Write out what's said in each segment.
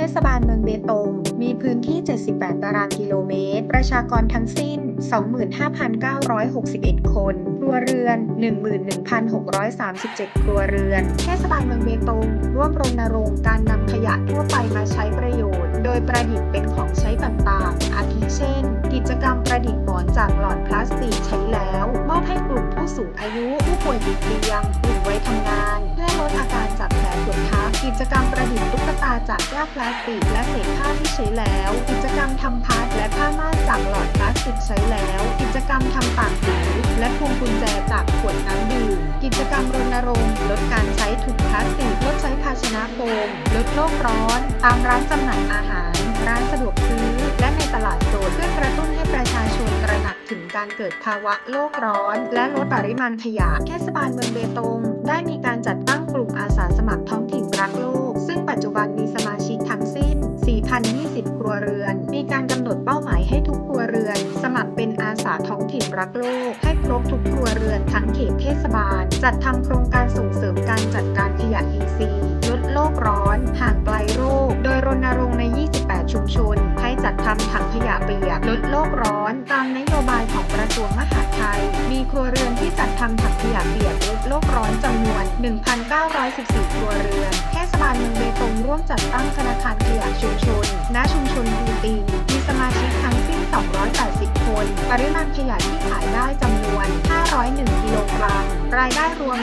เทศบาลเมืองเบตง มีพื้นที่ 78 ตารางกิโลเมตร ประชากรทั้งสิ้น 25,961 คน ครัวเรือน 11,637 ครัวเรือน เทศบาลเมืองเบตง ร่วมรณรงค์การนำขยะทั่วไปมาใช้ประโยชน์ โดยประดิษฐ์เป็นของใช้ต่างๆ อาทิเช่น กิจกรรมประดิษฐ์หมอนจากหลอดพลาสติกใช้แล้ว มอบให้กลุ่มผู้สูงอายุ ผู้ป่วยติดเตียงกลุ่มวัยทำงาน เพื่อลด จากแก้วพลาสติกและเศษผ้าที่ใช้แล้ว กิจกรรมทำพัดและผ้าม่านจากหลอดพลาสติกใช้แล้ว กิจกรรมทำต่างหูและพวงกุญแจจากขวดน้ำดื่ม กิจกรรมรณรงค์ลดการใช้ถุงพลาสติก ลดใช้ภาชนะโฟม ลดโลกร้อน ตามร้านจำหน่ายอาหาร ร้านสะดวกซื้อ และในตลาดสดเพื่อกระตุ้นให้ประชาชนตระหนักถึงการเกิดภาวะโลกร้อน และลดปริมาณขยะ เทศบาลเมืองเบตง เรือน มีการกำหนดเป้าหมายให้ทุกครัวเรือน สมัครเป็นอาสาท้องถิ่นรักโลก ให้ครบทุกครัวเรือนทั้งเขตเทศบาล จัดทำโครงการส่งเสริมการจัดการขยะอินทรีย์ลดโลกร้อนห่างไกลโรค โดยรณรงค์ใน 28 ชุมชน ให้จัดทำถังขยะเปียกลดโลกร้อน ตามนโยบายของกระทรวงมหาดไทย มีครัวเรือนที่จัดทำถังขยะเปียกลดโลกร้อนจำนวน 1,914 ครัวเรือน เทศบาลเมืองเบตงร่วมจัดตั้งธนาคารขยะชุมชนณชุมชน ปริมาณขยะที่ขายได้จำนวน 501 กิโลกรัม รายได้รวม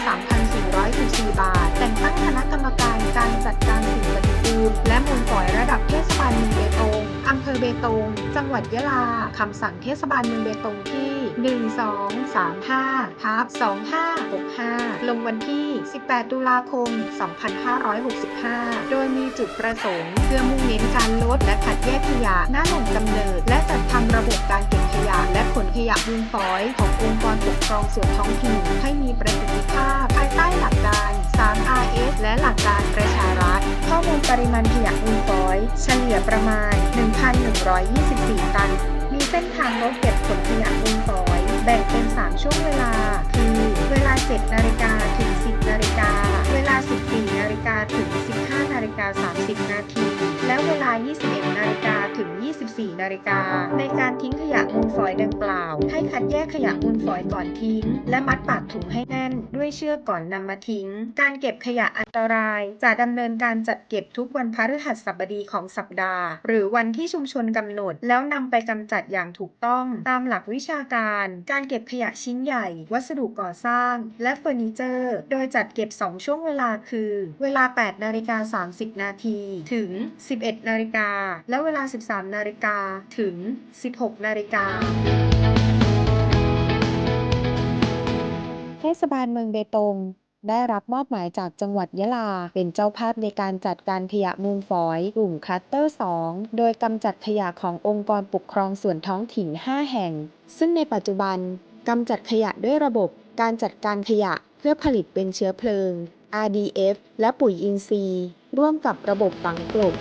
3,414 บาท แต่งตั้งคณะกรรมการการจัดการสิ่งปฏิกูลและมูลฝอยระดับเทศบาลเมืองเบตงอำเอเบตง จังหวัดยะลา คำสั่งเทศบาลเมืองเบตงที่ 1235ทับ2565 ลงวันที่ 18 ตุลาคม 2565 โดยมีจุดประสงค์ เพื่อมุ่งเน้นการลดและคัดแยกขยะหน้าแหล่งกำเนิด และจัดทำระบบการเก็บขยะ และขนขยะมูลฝอย ขององค์กรปกครองส่วนท้องถิ่นให้มีประสิทธิภาพ ภายใต้หลักการ 3RS และหลักการประชารัฐ ข้อมูลปริมาณขยะมูลฝอย เฉลี่ยประมาณ 1,000 1,124 ตัน มีเส้นทางรถเก็บขนขยะมูลฝอย แบ่งเป็น 3 ช่วงเวลา คือ เวลา 7 นาฬิกาถึง 10 นาฬิกา เวลา 14 นาฬิกาถึง 15 นาฬิกา 30 นาที เวลา 21 นาฬิกาถึง 24 นาฬิกา ในการทิ้งขยะมูลฝอยดังกล่าว ให้คัดแยกขยะมูลฝอยก่อนทิ้ง และมัดปากถุงให้แน่น ด้วยเชือกก่อนนำมาทิ้ง การเก็บขยะอันตราย จะดำเนินการจัดเก็บทุกวันพฤหัสบดีของสัปดาห์ หรือวันที่ชุมชนกำหนด แล้วนำไปกำจัดอย่างถูกต้องตามหลักวิชาการ การเก็บขยะชิ้นใหญ่ วัสดุก่อสร้าง และเฟอร์นิเจอร์ โดยจัดเก็บ 2 ช่วงเวลาคือ เวลา 8 นาฬิกา 30 นาทีถึง 11นาฬิกา และเวลา 13 นาฬิกาถึง 16 นาฬิกาเทศบาลเมืองเบตงได้รับมอบหมายจากจังหวัดยะลา เป็นเจ้าภาพในการจัดการขยะมูลฝอย กลุ่มคลัสเตอร์ 2 โดยกำจัดขยะขององค์กรปกครองส่วนท้องถิ่น 5 แห่ง ซึ่งในปัจจุบันกำจัดขยะด้วยระบบการจัดการขยะเพื่อผลิตเป็นเชื้อเพลิง RDF และปุ๋ยอินทรีย์ ร่วมกับระบบฝังกลบ